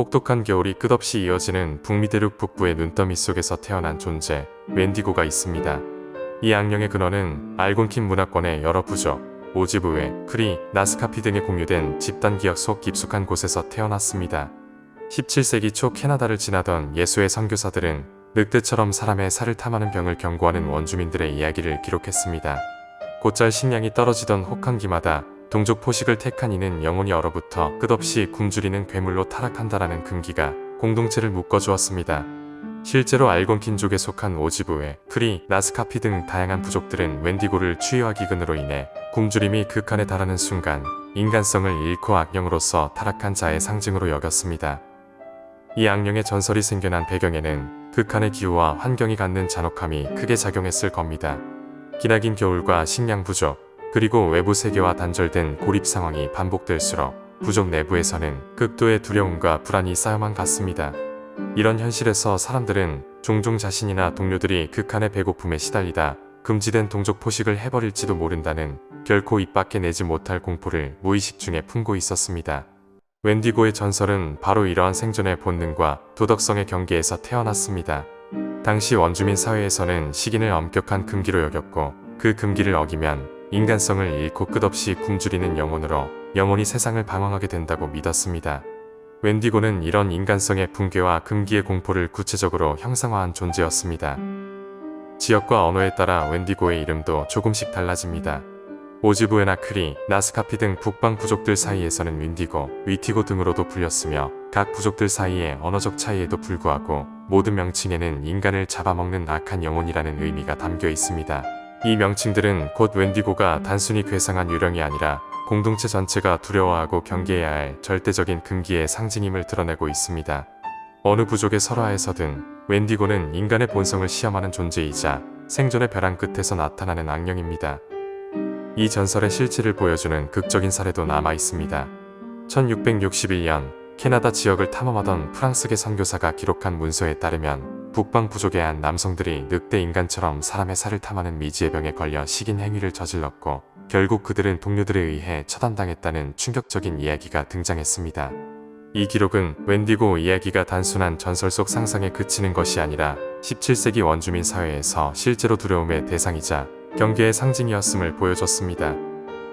혹독한 겨울이 끝없이 이어지는 북미 대륙 북부의 눈더미 속에서 태어난 존재 웬디고가 있습니다. 이 악령의 근원은 알곤킨 문화권의 여러 부족, 오지브웨, 크리, 나스카피 등에 공유된 집단 기억 속 깊숙한 곳에서 태어났습니다. 17세기 초 캐나다를 지나던 예수의 선교사들은 늑대처럼 사람의 살을 탐하는 병을 경고하는 원주민들의 이야기를 기록했습니다. 곧잘 식량이 떨어지던 혹한기마다 동족 포식을 택한 이는 영혼이 얼어붙어 끝없이 굶주리는 괴물로 타락한다라는 금기가 공동체를 묶어주었습니다. 실제로 알곤킨족에 속한 오지브웨, 프리, 나스카피 등 다양한 부족들은 웬디고를 추위와 기근으로 인해 굶주림이 극한에 달하는 순간 인간성을 잃고 악령으로서 타락한 자의 상징으로 여겼습니다. 이 악령의 전설이 생겨난 배경에는 극한의 기후와 환경이 갖는 잔혹함이 크게 작용했을 겁니다. 기나긴 겨울과 식량 부족, 그리고 외부 세계와 단절된 고립 상황이 반복될수록 부족 내부에서는 극도의 두려움과 불안이 쌓여만 갔습니다. 이런 현실에서 사람들은 종종 자신이나 동료들이 극한의 배고픔에 시달리다 금지된 동족 포식을 해버릴지도 모른다는 결코 입 밖에 내지 못할 공포를 무의식 중에 품고 있었습니다. 웬디고의 전설은 바로 이러한 생존의 본능과 도덕성의 경계에서 태어났습니다. 당시 원주민 사회에서는 식인을 엄격한 금기로 여겼고 그 금기를 어기면 인간성을 잃고 끝없이 굶주리는 영혼으로 영혼이 세상을 방황하게 된다고 믿었습니다. 웬디고는 이런 인간성의 붕괴와 금기의 공포를 구체적으로 형상화한 존재였습니다. 지역과 언어에 따라 웬디고의 이름도 조금씩 달라집니다. 오지부에나 크리, 나스카피 등 북방 부족들 사이에서는 윈디고, 위티고 등으로도 불렸으며 각 부족들 사이의 언어적 차이에도 불구하고 모든 명칭에는 인간을 잡아먹는 악한 영혼이라는 의미가 담겨 있습니다. 이 명칭들은 곧 웬디고가 단순히 괴상한 유령이 아니라 공동체 전체가 두려워하고 경계해야 할 절대적인 금기의 상징임을 드러내고 있습니다. 어느 부족의 설화에서든 웬디고는 인간의 본성을 시험하는 존재이자 생존의 벼랑 끝에서 나타나는 악령입니다. 이 전설의 실체를 보여주는 극적인 사례도 남아 있습니다. 1661년 캐나다 지역을 탐험하던 프랑스계 선교사가 기록한 문서에 따르면 북방 부족의 한 남성들이 늑대 인간처럼 사람의 살을 탐하는 미지의 병에 걸려 식인 행위를 저질렀고 결국 그들은 동료들에 의해 처단당했다는 충격적인 이야기가 등장했습니다. 이 기록은 웬디고 이야기가 단순한 전설 속 상상에 그치는 것이 아니라 17세기 원주민 사회에서 실제로 두려움의 대상이자 경계의 상징이었음을 보여줬습니다.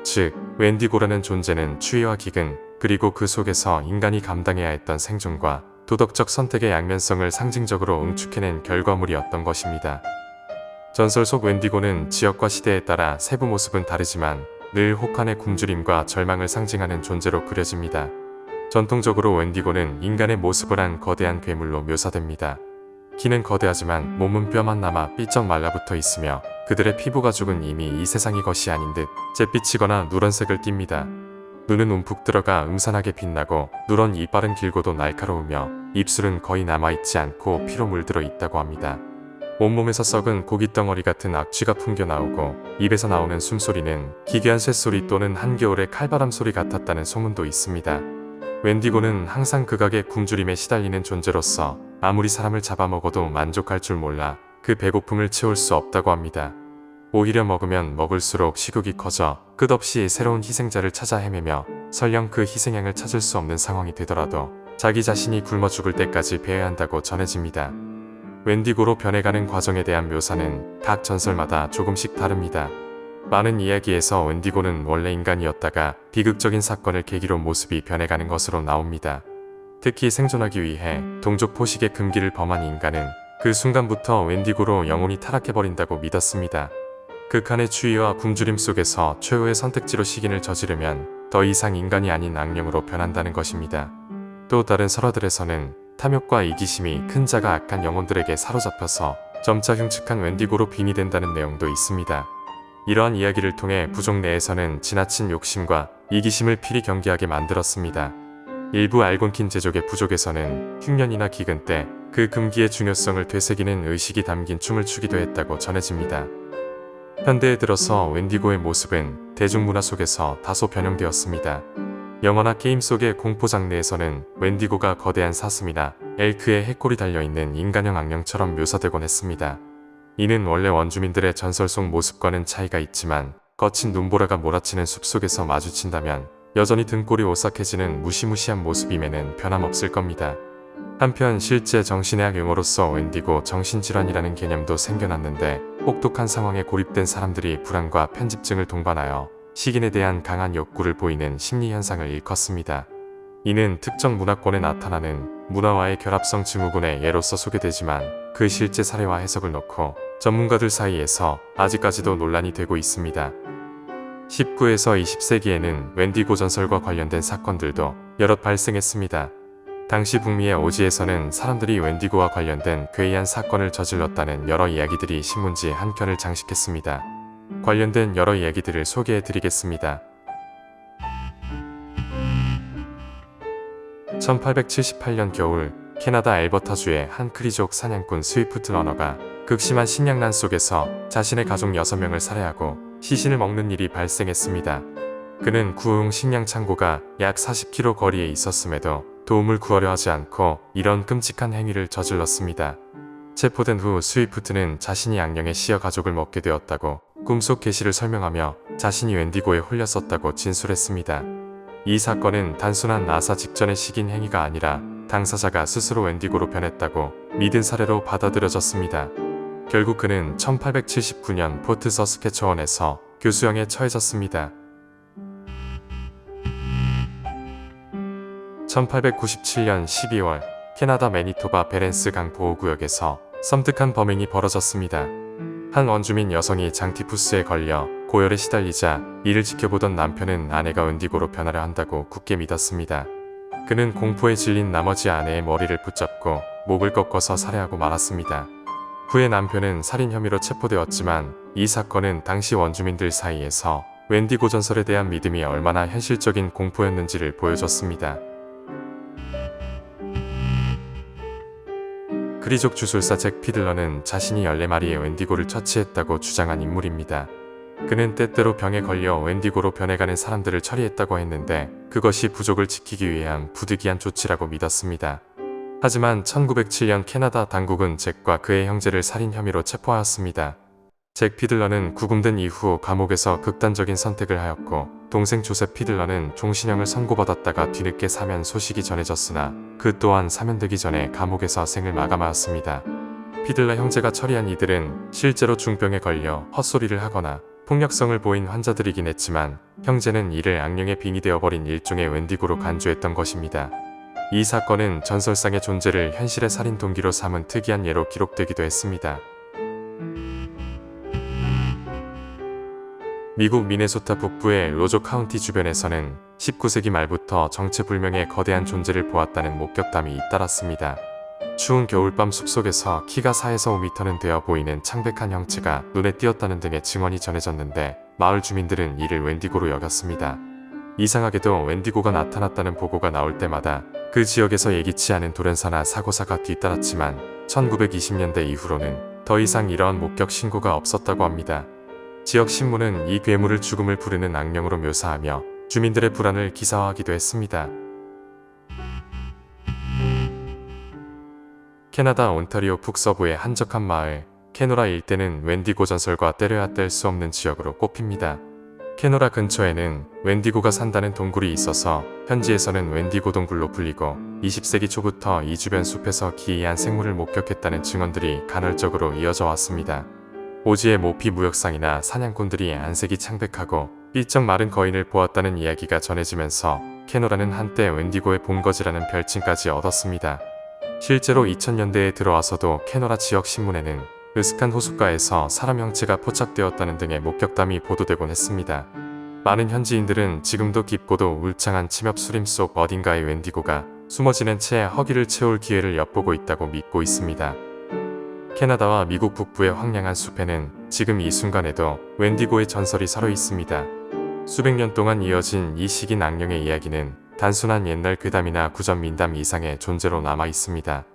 즉, 웬디고라는 존재는 추위와 기근, 그리고 그 속에서 인간이 감당해야 했던 생존과 도덕적 선택의 양면성을 상징적으로 응축해낸 결과물이었던 것입니다. 전설 속 웬디고는 지역과 시대에 따라 세부 모습은 다르지만 늘 혹한의 굶주림과 절망을 상징하는 존재로 그려집니다. 전통적으로 웬디고는 인간의 모습을 한 거대한 괴물로 묘사됩니다. 키는 거대하지만 몸은 뼈만 남아 삐쩍 말라붙어 있으며 그들의 피부가 죽은 이미 이 세상이 것이 아닌 듯 잿빛이거나 누런색을 띱니다. 눈은 움푹 들어가 음산하게 빛나고 누런 이빨은 길고도 날카로우며 입술은 거의 남아있지 않고 피로 물들어 있다고 합니다. 온몸에서 썩은 고깃덩어리 같은 악취가 풍겨 나오고 입에서 나오는 숨소리는 기괴한 쇳소리 또는 한겨울의 칼바람 소리 같았다는 소문도 있습니다. 웬디고는 항상 극악의 굶주림에 시달리는 존재로서 아무리 사람을 잡아먹어도 만족할 줄 몰라 그 배고픔을 채울 수 없다고 합니다. 오히려 먹으면 먹을수록 식욕이 커져 끝없이 새로운 희생자를 찾아 헤매며 설령 그 희생양을 찾을 수 없는 상황이 되더라도 자기 자신이 굶어 죽을 때까지 배워야 한다고 전해집니다. 웬디고로 변해가는 과정에 대한 묘사는 각 전설마다 조금씩 다릅니다. 많은 이야기에서 웬디고는 원래 인간이었다가 비극적인 사건을 계기로 모습이 변해가는 것으로 나옵니다. 특히 생존하기 위해 동족 포식의 금기를 범한 인간은 그 순간부터 웬디고로 영혼이 타락해버린다고 믿었습니다. 극한의 추위와 굶주림 속에서 최후의 선택지로 식인을 저지르면 더 이상 인간이 아닌 악령으로 변한다는 것입니다. 또 다른 설화들에서는 탐욕과 이기심이 큰 자가 악한 영혼들에게 사로잡혀서 점차 흉측한 웬디고로 빙이 된다는 내용도 있습니다. 이러한 이야기를 통해 부족 내에서는 지나친 욕심과 이기심을 필히 경계하게 만들었습니다. 일부 알곤킨 제족의 부족에서는 흉년이나 기근 때 그 금기의 중요성을 되새기는 의식이 담긴 춤을 추기도 했다고 전해집니다. 현대에 들어서 웬디고의 모습은 대중문화 속에서 다소 변형되었습니다. 영화나 게임 속의 공포 장르에서는 웬디고가 거대한 사슴이나 엘크의 해골이 달려있는 인간형 악령처럼 묘사되곤 했습니다. 이는 원래 원주민들의 전설 속 모습과는 차이가 있지만 거친 눈보라가 몰아치는 숲속에서 마주친다면 여전히 등골이 오싹해지는 무시무시한 모습임에는 변함없을 겁니다. 한편 실제 정신의학 용어로서 웬디고 정신질환이라는 개념도 생겨났는데 혹독한 상황에 고립된 사람들이 불안과 편집증을 동반하여 식인에 대한 강한 욕구를 보이는 심리 현상을 일컫습니다. 이는 특정 문화권에 나타나는 문화와의 결합성 증후군의 예로서 소개되지만 그 실제 사례와 해석을 놓고 전문가들 사이에서 아직까지도 논란이 되고 있습니다. 19에서 20세기에는 웬디고 전설과 관련된 사건들도 여럿 발생했습니다. 당시 북미의 오지에서는 사람들이 웬디고와 관련된 괴이한 사건을 저질렀다는 여러 이야기들이 신문지에 한 켠을 장식했습니다. 관련된 여러 이야기들을 소개해 드리겠습니다. 1878년 겨울 캐나다 알버타주의 한 크리족 사냥꾼 스위프트 러너가 극심한 식량난 속에서 자신의 가족 6명을 살해하고 시신을 먹는 일이 발생했습니다. 그는 구흥 식량 창고가 약 40km 거리에 있었음에도 도움을 구하려 하지 않고 이런 끔찍한 행위를 저질렀습니다. 체포된 후 스위프트는 자신이 양령의 시어 가족을 먹게 되었다고 꿈속 계시를 설명하며 자신이 웬디고에 홀렸었다고 진술했습니다. 이 사건은 단순한 나사 직전의 식인 행위가 아니라 당사자가 스스로 웬디고로 변했다고 믿은 사례로 받아들여졌습니다. 결국 그는 1879년 포트 서스케처원에서 교수형에 처해졌습니다. 1897년 12월 캐나다 매니토바 베렌스 강 보호구역에서 섬뜩한 범행이 벌어졌습니다. 한 원주민 여성이 장티푸스에 걸려 고열에 시달리자 이를 지켜보던 남편은 아내가 은디고로 변하려 한다고 굳게 믿었습니다. 그는 공포에 질린 나머지 아내의 머리를 붙잡고 목을 꺾어서 살해하고 말았습니다. 후에 남편은 살인 혐의로 체포되었지만 이 사건은 당시 원주민들 사이에서 웬디고 전설에 대한 믿음이 얼마나 현실적인 공포였는지를 보여줬습니다. 그리족 주술사 잭 피들러는 자신이 14마리의 웬디고를 처치했다고 주장한 인물입니다. 그는 때때로 병에 걸려 웬디고로 변해가는 사람들을 처리했다고 했는데 그것이 부족을 지키기 위한 부득이한 조치라고 믿었습니다. 하지만 1907년 캐나다 당국은 잭과 그의 형제를 살인 혐의로 체포하였습니다. 잭 피들러는 구금된 이후 감옥에서 극단적인 선택을 하였고 동생 조셉 피들러는 종신형을 선고받았다가 뒤늦게 사면 소식이 전해졌으나 그 또한 사면되기 전에 감옥에서 생을 마감하였습니다. 피들러 형제가 처리한 이들은 실제로 중병에 걸려 헛소리를 하거나 폭력성을 보인 환자들이긴 했지만 형제는 이를 악령의 빙이 되어버린 일종의 웬디고로 간주했던 것입니다. 이 사건은 전설상의 존재를 현실의 살인 동기로 삼은 특이한 예로 기록되기도 했습니다. 미국 미네소타 북부의 로조 카운티 주변에서는 19세기 말부터 정체불명의 거대한 존재를 보았다는 목격담이 잇따랐습니다. 추운 겨울밤 숲속에서 키가 4에서 5m는 되어 보이는 창백한 형체가 눈에 띄었다는 등의 증언이 전해졌는데 마을 주민들은 이를 웬디고로 여겼습니다. 이상하게도 웬디고가 나타났다는 보고가 나올 때마다 그 지역에서 예기치 않은 돌연사나 사고사가 뒤따랐지만 1920년대 이후로는 더 이상 이러한 목격 신고가 없었다고 합니다. 지역 신문은 이 괴물을 죽음을 부르는 악령으로 묘사하며 주민들의 불안을 기사화하기도 했습니다. 캐나다 온타리오 북서부의 한적한 마을 캐노라 일대는 웬디고 전설과 때려야 뗄 수 없는 지역으로 꼽힙니다. 캐노라 근처에는 웬디고가 산다는 동굴이 있어서 현지에서는 웬디고 동굴로 불리고 20세기 초부터 이 주변 숲에서 기이한 생물을 목격했다는 증언들이 간헐적으로 이어져 왔습니다. 오지의 모피 무역상이나 사냥꾼들이 안색이 창백하고 삐쩍 마른 거인을 보았다는 이야기가 전해지면서 캐노라는 한때 웬디고의 본거지라는 별칭까지 얻었습니다. 실제로 2000년대에 들어와서도 캐노라 지역 신문에는 으슥한 호숫가에서 사람 형체가 포착되었다는 등의 목격담이 보도되곤 했습니다. 많은 현지인들은 지금도 깊고도 울창한 침엽 수림 속 어딘가에 웬디고가 숨어지는 채 허기를 채울 기회를 엿보고 있다고 믿고 있습니다. 캐나다와 미국 북부의 황량한 숲에는 지금 이 순간에도 웬디고의 전설이 서려 있습니다. 수백 년 동안 이어진 이 식인 악령의 이야기는 단순한 옛날 괴담이나 구전 민담 이상의 존재로 남아 있습니다.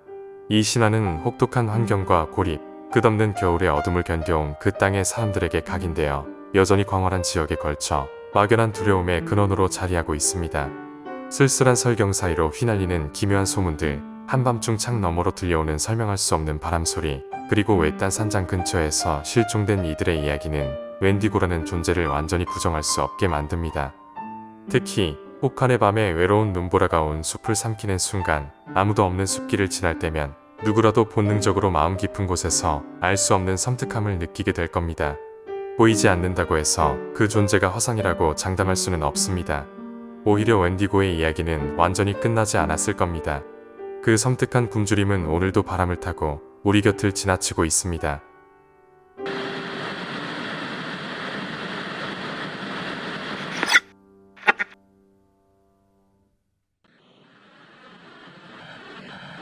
이 신화는 혹독한 환경과 고립, 끝없는 겨울의 어둠을 견뎌온 그 땅의 사람들에게 각인되어 여전히 광활한 지역에 걸쳐 막연한 두려움의 근원으로 자리하고 있습니다. 쓸쓸한 설경 사이로 휘날리는 기묘한 소문들, 한밤중 창 너머로 들려오는 설명할 수 없는 바람소리, 그리고 외딴 산장 근처에서 실종된 이들의 이야기는 웬디고라는 존재를 완전히 부정할 수 없게 만듭니다. 특히 혹한의 밤에 외로운 눈보라가 온 숲을 삼키는 순간 아무도 없는 숲길을 지날 때면 누구라도 본능적으로 마음 깊은 곳에서 알 수 없는 섬뜩함을 느끼게 될 겁니다. 보이지 않는다고 해서 그 존재가 허상이라고 장담할 수는 없습니다. 오히려 웬디고의 이야기는 완전히 끝나지 않았을 겁니다. 그 섬뜩한 굶주림은 오늘도 바람을 타고 우리 곁을 지나치고 있습니다.